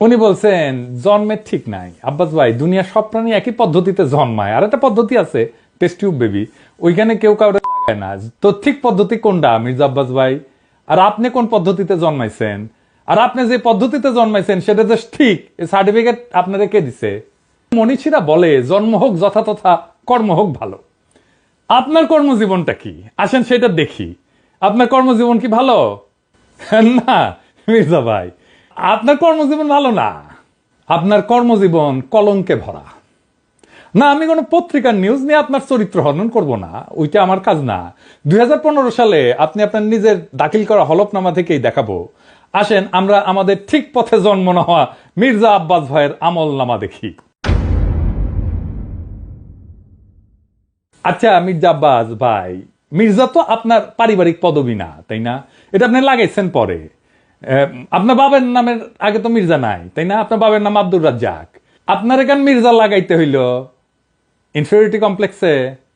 উনি বলছেন জন্মের ঠিক নাই। আব্বাস ভাই দুনিয়া সব প্রাণী একই পদ্ধতিতে জন্মায়। আর একটা পদ্ধতি আছে টেস্ট টিউব বেবি ওইখানে কেউ কাউরে লাগায় না। তো ঠিক পদ্ধতি কোনটা, মির্জা আব্বাস ভাই? আর আপনি কোন পদ্ধতিতে জন্মাইছেন? আর আপনি যে পদ্ধতিতে জন্মাইছেন, সেটা যে ঠিক সার্টিফিকেট আপনারা কে দিছে? মনীষীরা বলে, জন্ম হোক যথাতথা কর্ম হোক ভালো। আপনার কর্মজীবনটা কি? আসেন সেটা দেখি। আপনার কর্মজীবন কি ভালো? না, মির্জা ভাই। আপনার কর্মজীবন ভালো না? আপনার কর্মজীবন কলঙ্কে ভরা। না, আমি কোনো পত্রিকার নিউজ নিয়ে আপনার চরিত্র হনন করব না। ওইটা আমার কাজ না। দুই হাজার পনেরো সালে আপনি আপনার নিজের দাখিল করা হলফনামা থেকেই দেখাবো। আসেন, আমরা আমাদের ঠিক পথে জন্ম না হওয়া মির্জা আব্বাস ভাইয়ের আমল নামা দেখি। আচ্ছা মির্জা আব্বাস ভাই, মির্জা তো আপনার পারিবারিক পদবী না, তাই না? এটা আপনি লাগাইছেন পরে। আপনার বাবার নামের আগে তো মির্জা নাই, তাই না? আপনার বাবার নাম আব্দুর রাজ্জাক। আপনার এখান মির্জা লাগাইতে হইল। ইনফিউরিটি কমপ্লেক্সে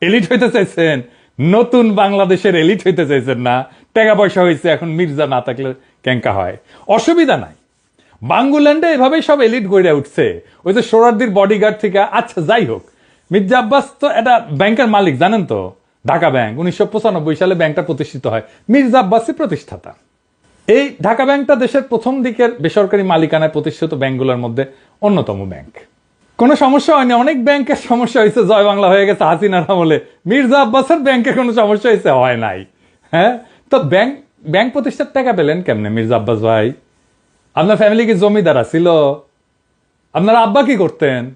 এলিট হইতে চাইছেন, নতুন বাংলাদেশের এলিট হইতে চাইছেন না। টাকা পয়সা হয়েছে এখন মির্জা না থাকলে ক্যাঙ্কা হয়। অসুবিধা নাই। বাঙ্গুল্যান্ডে এভাবেই সব এলিট গড়ে উঠছে। ওই যে সোরারদির বডিগার্ড থেকে আচ্ছা যাই হোক। মির্জা আব্বাস তো এটা ব্যাংকের মালিক, জানেন তো? ঢাকা ব্যাংক উনিশশো পঁচানব্বই সালে ব্যাংকটা প্রতিষ্ঠিত হয়। মির্জা আব্বাসই প্রতিষ্ঠাতা। এই ঢাকা ব্যাংকটা দেশের প্রথম দিকের বেসরকারি মালিকানায় প্রতিষ্ঠিত ব্যাংকগুলোর মধ্যে অন্যতম ব্যাংক। কোনো সমস্যা হয়নি, অনেক ব্যাংকের সমস্যা হয়েছে, জয় বাংলা হয়ে গেছে, হাসিনার আমলে। মির্জা আব্বাসের ব্যাংকে কোনো সমস্যা হয়েছে? হয় নাই। হ্যাঁ? তো ব্যাংক ব্যাংক প্রতিষ্ঠার টাকা পেলেন কেমনে মির্জা আব্বাস ভাই? আপনার ফ্যামিলি কি জমিদার ছিল আপনার আব্বা কি করতেন?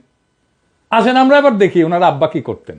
আসেন, আমরা এবার দেখি ওনার আব্বা কি করতেন।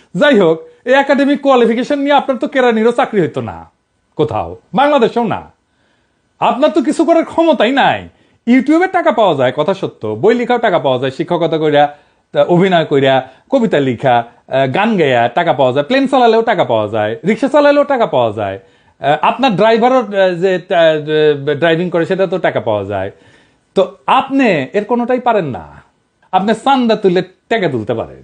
যাই হোক, এই একাডেমিক কোয়ালিফিকেশন নিয়ে আপনার তো কেরানিরও চাকরি হইতো না, কোথাও, বাংলাদেশেও না। আপনার তো কিছু করার ক্ষমতাই নাই। ইউটিউবে টাকা পাওয়া যায়, কথা সত্য। বই লেখাও টাকা পাওয়া যায়, শিক্ষকতা কইরা, তা অভিনয় কইরা, কবিতা লিখা গান গাইয়া টাকা পাওয়া যায়, প্লেন চালালেও টাকা পাওয়া যায়, রিক্সা চালালেও টাকা পাওয়া যায়। আপনার ড্রাইভারও যে ড্রাইভিং করে সেটা তো টাকা পাওয়া যায়। তো আপনি এর কোনোটাই পারেন না। আপনি চান্দা তুলে টাকা তুলতে পারেন।